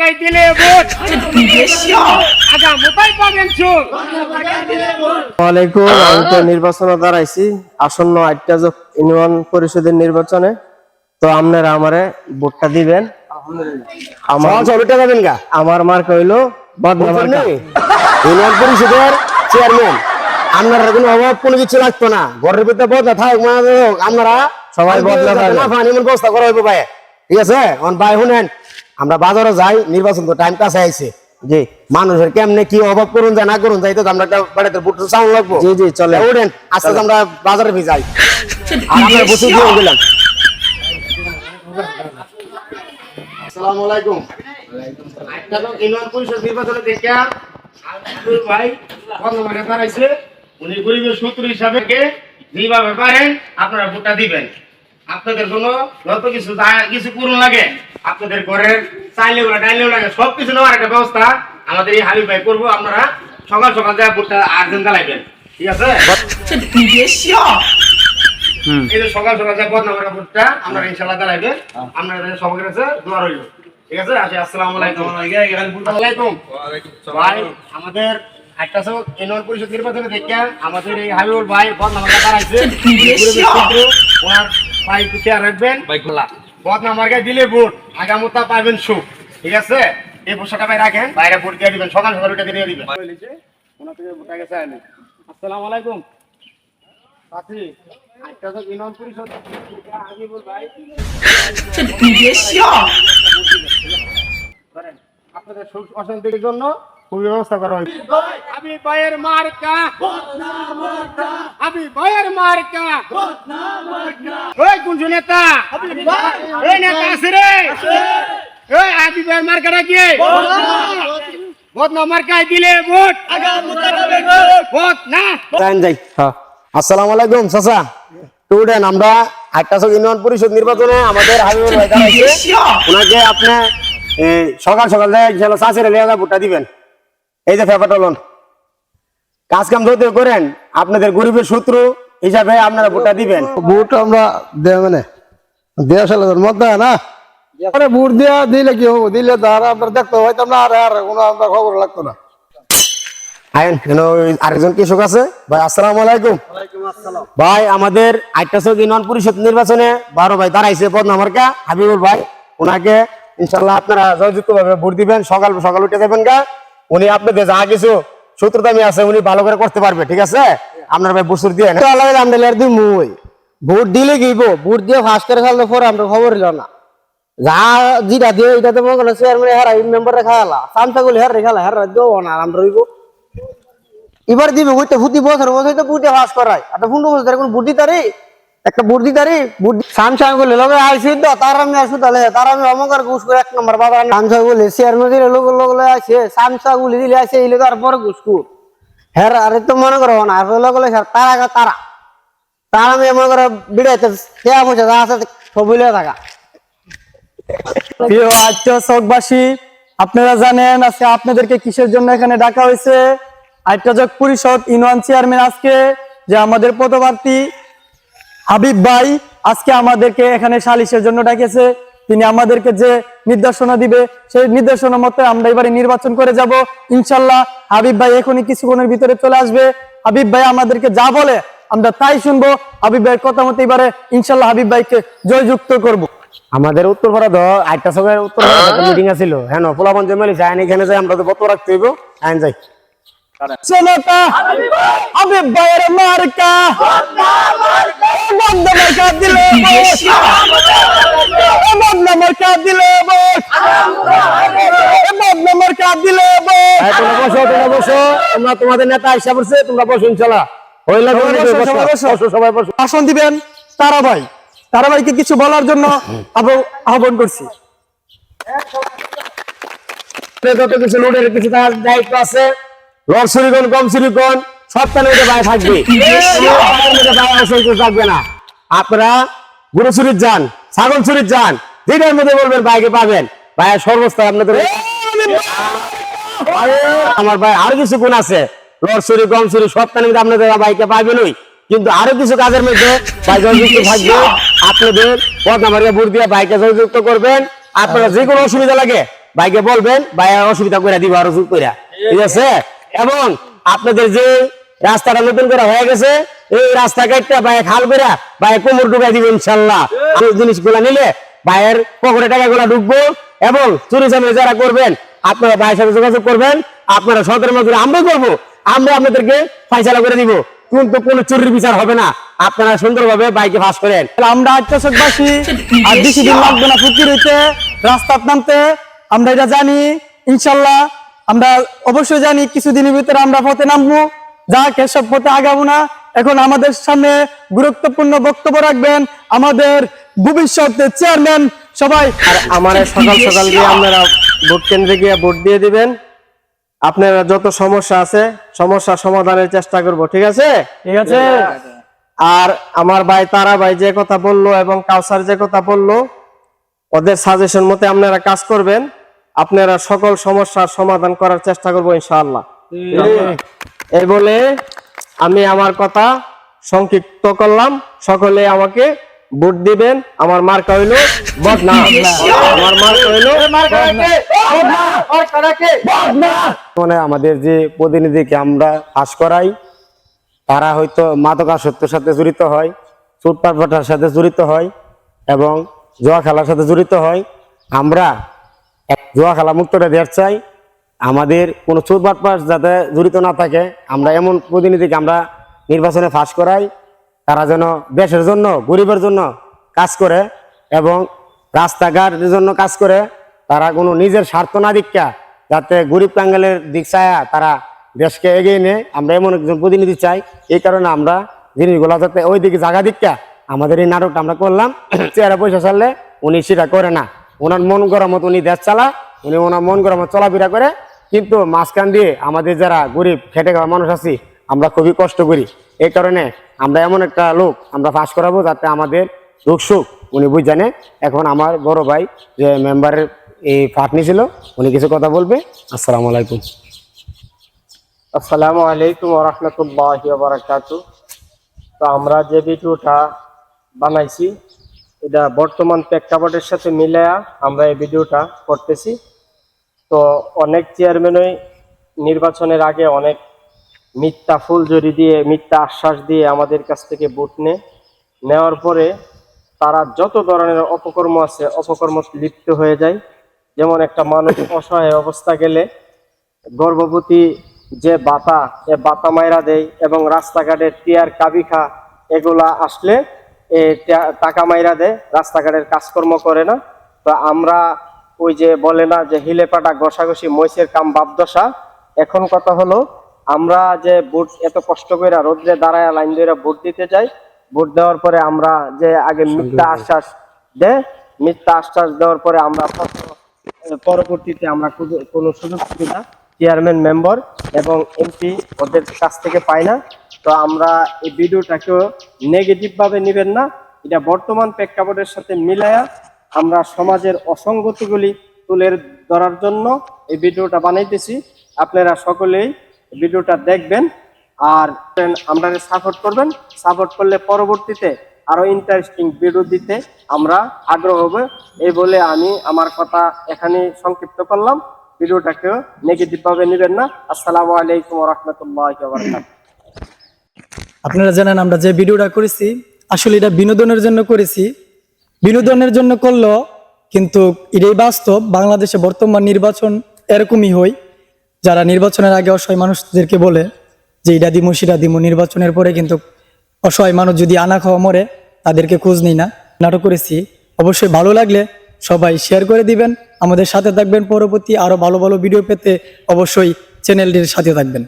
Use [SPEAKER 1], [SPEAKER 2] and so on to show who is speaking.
[SPEAKER 1] গায়ে দিলে পাবেন
[SPEAKER 2] ওয়ালাইকুম আমি তো নির্বাচনে দাঁড়াইছি। আসন্ন আটটা ইউনিয়ন পরিষদের নির্বাচনে। তো আপনারা আমারে ভোটটা দিবেন। আমার
[SPEAKER 3] ছবিটা যাবেন গা।
[SPEAKER 2] আমার মার্ক হইল বদনা মার্কা।
[SPEAKER 3] ইউনিয়ন পরিষদের চেয়ারম্যান। আপনারা কোনো অভাব কোনো কিছু লাগতো না। ঘরের ভিতরে বদলা থাক হোক আপনারা
[SPEAKER 2] সবাই বদলা
[SPEAKER 3] না পানি ব্যবস্থা করা হইব ভাই ঠিক আছে? অন ভাই শুনেন আমরা বাজারে যাই নির্বাচন তো টাইম কাছে আইছে।
[SPEAKER 2] জি।
[SPEAKER 3] মানুষের কেমনে কি অভাব করুন যায় না করুন যাই তো আমরা একটা বাড়িতে বুট সাউন্ড লাগবো
[SPEAKER 2] জি, জি, চলে।
[SPEAKER 3] আস্তে আস্তে আমরা বাজারে ফি যাই। আর আমরা বসে দিয়ে দিলাম আসসালামু আলাইকুম। একটা লোক পরিষদ নির্বাচনে দেখিয়া আব্দুল ভাই বর্ণমানে দাঁড়াইছে। উনি গরিবের শত্রু হিসাবে কে যেভাবে পারেন আপনারা ভোটটা দিবেন। আপনাদের কোনো যত কিছু কিছু পূরণ লাগে। আপনাদের ঘরের চাইলে ডাইলেও লাগে সব কিছু নেওয়ার একটা ব্যবস্থা আমাদের এই হাবিব ভাই করব। আপনারা সকাল সকাল যা ভোটটা আর্জেন্ট চালাইবেন ঠিক আছে? এই যে সকাল সকাল যা ভোটটা আমরা ইনশাল্লাহ চালাইবেন সবার কাছে দোয়া রইল। ঠিক আছে? আসি আসসালামু আলাইকুম। আলাইকুম ভাই আমাদের একটা সব ইউনিয়ন পরিষদ নির্বাচনে দেখে আমাদের এই হাবিবুল ভাই বদনামার দাঁড়াইছে ওনার ভাই খেয়াল রাখবেন। বদনামার গায়ে দিলে ভোট আগামতা পাবেন সুখ। ঠিক আছে? এই পোশাকটা ভাই রাখেন বাইরে ভোট দিয়ে দিবেন সকাল সকাল উঠে দিয়ে দিবেন। ওনার থেকে ভোট আগে আসসালামু আলাইকুম। সাথী একটা তো ইউনিয়ন পরিষদ হাবিবুল ভাই। করেন। আপনাদের সুখ অশান্তির জন্য ব্যবস্থা করা হয়েছে আমি ভাইয়ের মার্কা। আমি ভাইয়ের মার্কা। ওই কোন নেতা। ওই নেতা আছে রে। ওই আবি ভাইয়ের মার্কাটা কি? বদনা মার্কায় দিলে ভোট। ভোট না। যাই
[SPEAKER 2] হ্যাঁ।
[SPEAKER 3] আসসালামু আলাইকুম চাচা। টুডেন আমরা একটা ইউনিয়ন পরিষদ নির্বাচনে আমাদের হাবিবুল ভাই ওনাকে আপনি সকাল সকাল এলাকা ভোটটা দিবেন। এই যে পেপারটা লোন কাজ কাম যদি করেন আপনাদের গরিবের শত্রু হিসাবে আপনারা ভোটটা দিবেন।
[SPEAKER 4] বুট আমরা দেয়া মানে দেয়া সালে মধ্যে না। আরে বুট দেয়া দিলে কি হব? দিলে তার আমরা দেখতে হয়তো না আর আর কোনো আমরা খবর লাগতো না।
[SPEAKER 3] আইন কেন আরেকজন কৃষক আছে। ভাই আসসালামু আলাইকুম। ভাই আমাদের আইটাসক ইউনিয়ন পরিষদ নির্বাচনে বারো ভাই দাঁড়াইছে হাবিবুল ভাই ওনাকে ইনশাল্লাহ আপনারা জয়যুক্ত ভাবে ভোট দিবেন। সকাল সকাল উঠে দেবেন গা। উনি আপনাদের যা কিছু সূত্রদামি আছে, উনি ভালো করে করতে পারবে, ঠিক আছে? আপনার ভাই বসুর দিয়ে
[SPEAKER 2] আমরা দিই মুই। ভোট দিলে গিব ভোট দিয়ে ফাঁস করে ফেললে, পরে আমরা খবর হইল না। যা যেটা দিয়ে এটা তো মনে চেয়ারম্যান হেরা মেম্বারে খাওয়ালা চামচা গুলি হেরে হেরা দেবো না আমরা রইব। এবার দিবে বুঝতে ফুটি বছর বছর তো বুটে ফাঁস করায়। পনেরো বছর কোন বুদ্ধি তারি? একটা বুদ্ধি তারি, বুদ্ধি সামসা গুলি লগে আইসি তো তার আমি আসু তাহলে, তার আমি অমকার ঘুষ করে এক নম্বর, বাবা সামসা গুলি চেয়ারম্যান দিলে লোক লোক আসে সামসা গুলি দিলে আসে ইলে তারপরে ঘুষকুর হ্যাঁ আরে তো মনে করো না আসলে লোক স্যার, তারা তারা। তারা আমি মনে করো বিড়াইতে দেয়া পয়সা যা আছে সব বুঝলে থাকা।
[SPEAKER 5] প্রিয় আত্য চকবাসী, আপনারা জানেন আজকে আপনাদেরকে কিসের জন্য এখানে ডাকা হয়েছে? আইটাজক পরিষদ ইউনিয়ন চেয়ারম্যান আজকে, যে আমাদের পদপ্রার্থী হাবিব ভাই আজকে আমাদেরকে এখানে সালিশের জন্য ডাকেছে তিনি আমাদেরকে যে নির্দেশনা দিবে, সেই নির্দেশনা মতো আমরা এবারে নির্বাচন করে যাব। ইনশাল্লাহ হাবিব ভাই এখনই কিছুক্ষণের ভিতরে চলে আসবে। হাবিব ভাই আমাদেরকে যা বলে আমরা তাই শুনব। হাবিব ভাইয়ের কথা মতো এবারে ইনশাল্লাহ হাবিব ভাইকে জয়যুক্ত করব।
[SPEAKER 3] আমাদের উত্তরপাড়া ধ আটটা সবাই উত্তরপাড়া মিটিং আছিল। হ্যাঁ পোলাপন জমেলি যাই এখানে যাই, আমরা তো বত রাখতে হইব। আইন যাই।
[SPEAKER 5] জনতা হাবিব ভাইয়ের মার্কা। বন্ধ মার্কা দিলে বন্ধ মার্কা দিলে বন্ধ মার্কা দিলে
[SPEAKER 3] তোমরা বসো তোমরা বসো। তোমরা তোমাদের নেতা আইসা পড়ছে তোমরা বসো ইনশাল্লাহ
[SPEAKER 5] সবাই বসো, ভাষণ দিবেন তারা ভাই। তারা ভাইকে কিছু বলার জন্য আহ্বান করছি।
[SPEAKER 3] যত কিছু লোডের কিছু তার দায়িত্ব আছে। সুরিকন কম মধ্যে ভাই থাকবে। থাকবে না। আপনারা গরু চুরির যান ছাগল চুরির যান যেটার মধ্যে বলবেন ভাইকে পাবেন। আপনাদের আমার ভাই আরও কিছু গুণ আছে। চুরি চুরি সব মধ্যে আপনাদের ভাইকে পাবেনই কিন্তু আরও কিছু কাজের মধ্যে থাকবে। আপনাদের পদ নাম্বারকে ভোট দিয়ে ভাইকে জয়যুক্ত করবেন। আপনারা যে কোনো অসুবিধা লাগে বাইকে বলবেন ভাই অসুবিধা করে দিব আরও করে ঠিক আছে? এবং আপনাদের যে রাস্তাটা নতুন করে হয়ে গেছে, এই রাস্তা কাটটা ভাই খাল করে ভাই কোমর ডুবাই দিব ইনশাল্লাহ। জিনিসগুলা নিলে ভাইয়ের পকেটে টাকাগুলা ঢুকবো এবং চুরি চামড়ি যারা করবেন, আপনারা ভাইয়ের সাথে যোগাযোগ করবেন, আপনারা সতেরো মজুরি আমরা করব, আমরা আপনাদেরকে ফাইসালা করে দিব। কিন্তু কোনো চুরির বিচার হবে না, আপনারা সুন্দরভাবে বাইকে ফাঁস করেন।
[SPEAKER 5] আমরা আর রাস্তার নামতে, আমরা এটা জানি, ইনশাল্লাহ আমরা অবশ্যই জানি কিছুদিনের ভিতরে আমরা পথে নামবো। যা কেসব পথে আগাবো না। এখন আমাদের সামনে গুরুত্বপূর্ণ বক্তব্য রাখবেন আমাদের ভবিষ্যৎ চেয়ারম্যান সবাই।
[SPEAKER 6] আর আমার সকাল সকাল গিয়ে আপনারা ভোট কেন্দ্রে গিয়ে ভোট দিয়ে দিবেন। আপনারা যত সমস্যা আছে সমস্যা সমাধানের চেষ্টা করব ঠিক আছে?
[SPEAKER 5] ঠিক আছে।
[SPEAKER 6] আর আমার ভাই তারা ভাই যে কথা বলল এবং কাউসার যে কথা বলল ওদের সাজেশন মতে আপনারা কাজ করবেন। আপনারা সকল সমস্যার সমাধান করার চেষ্টা করব ইনশাআল্লাহ। এই বলে আমি আমার কথা সংক্ষিপ্ত করলাম। সকলে আমাকে ভোট দিবেন। আমার মার্কা হইল বদনা। আমার মার্কা হইল
[SPEAKER 3] মানে আমাদের যে প্রতিনিধিকে আমরা পাশ করাই তারা হয়তো মাদকাসত্যের সাথে জড়িত হয় চুটপাটপাটার সাথে জড়িত হয় এবং জোয়া খেলার সাথে জড়িত হয়। আমরা জুয়া খেলা মুক্তটা দেওয়ার চাই। আমাদের কোনো চুটপাটপাট যাতে জড়িত না থাকে, আমরা এমন প্রতিনিধিকে আমরা নির্বাচনে ফাঁস করাই। তারা যেন দেশের জন্য, গরিবের জন্য কাজ করে এবং রাস্তাঘাটের জন্য কাজ করে, তারা কোনো নিজের স্বার্থ না দীক্ষা যাতে গরিব কাঙ্গালের দিক চায়া তারা দেশকে এগিয়ে নেয়, আমরা এমন একজন প্রতিনিধি চাই। এই কারণে আমরা জিনিসগুলো যাতে ওই দিকে জায়গা দীক্ষা আমাদের এই নাটকটা আমরা করলাম। চেয়ারে পয়সা চাললে উনি সেটা করে না। ওনার মন করার মতো উনি দেশ চালা, উনি ওনার মন করার মতো চলাফেরা করে। কিন্তু মাঝখান দিয়ে আমাদের যারা গরিব, খেটে খাওয়া মানুষ আছি, আমরা খুবই কষ্ট করি। এই কারণে আমরা এমন একটা লোক আমরা পাস করাবো যাতে আমাদের দুঃখ সুখ উনি বুঝানে এখন আমার বড় ভাই যে মেম্বারের এই ফাটনি ছিল, উনি কিছু কথা বলবে। আসসালামু আলাইকুম।
[SPEAKER 6] আসসালামু আলাইকুম রহমতুল্লাহ তো আমরা যে ভিডিওটা বানাইছি এটা বর্তমান প্রেক্ষাপটের সাথে মিলায়া আমরা এই ভিডিওটা করতেছি। তো অনেক চেয়ারম্যানই নির্বাচনের আগে অনেক মিথ্যা ফুলজড়ি দিয়ে, মিথ্যা আশ্বাস দিয়ে আমাদের কাছ থেকে ভোট নেওয়ার পরে তারা যত ধরনের অপকর্ম আছে, অপকর্ম লিপ্ত হয়ে যায়। যেমন একটা মানুষ অসহায় অবস্থা গেলে গর্ভবতী যে বাতা, এ বাতা মাইরা দেয় এবং রাস্তাঘাটের টিয়ার, কাবিখা, এগুলা আসলে টাকা মাইরা দেয় রাস্তাঘাটের কাজকর্ম করে না। তো আমরা ওই যে বলে না যে হিলে পাটা ঘষাঘষি মহিষের কাম বাপদশা। এখন কথা হলো আমরা যে ভোট এত কষ্ট করে রোদ্রে দাঁড়ায় লাইন ধরে ভোট দিতে যাই ভোট দেওয়ার পরে আমরা যে আগে মিথ্যা আশ্বাস দেয় মিথ্যা আশ্বাস দেওয়ার পরে আমরা পরবর্তীতে আমরা কোনো- কোনো সুযোগ সুবিধা চেয়ারম্যান মেম্বার এবং এমপি ওদের কাছ থেকে পাই না। তো আমরা এই ভিডিওটাকেও নেগেটিভ ভাবে নেবেন না। এটা বর্তমান প্রেক্ষাপটের সাথে মিলায়া আমরা সমাজের অসঙ্গতিগুলি তুলে ধরার জন্য এই ভিডিওটা বানাইতেছি। আপনারা সকলেই ভিডিওটা দেখবেন আর আমরা সাপোর্ট করবেন। সাপোর্ট করলে পরবর্তীতে আরও ইন্টারেস্টিং ভিডিও দিতে আমরা আগ্রহ হবে। এই বলে আমি আমার কথা এখানে সংক্ষিপ্ত করলাম। ভিডিওটাকেও নেগেটিভ ভাবে নেবেন না। আসসালামু আলাইকুম রহমতুল্লাহ
[SPEAKER 5] আপনারা জানেন আমরা যে ভিডিওটা করেছি, আসলে এটা বিনোদনের জন্য করেছি। বিনোদনের জন্য করল কিন্তু এটাই বাস্তব, বাংলাদেশে বর্তমান নির্বাচন এরকমই হয়। যারা নির্বাচনের আগে অসহায় মানুষদেরকে বলে যে ইডা দিমু সিডা দিমু, নির্বাচনের পরে কিন্তু অসহায় মানুষ যদি আনা খাওয়া মরে, তাদেরকে খোঁজ নেই না। নাটক করেছি। অবশ্যই ভালো লাগলে সবাই শেয়ার করে দিবেন। আমাদের সাথে থাকবেন পরবর্তী আরও ভালো ভালো ভিডিও পেতে অবশ্যই চ্যানেলটির সাথে থাকবেন।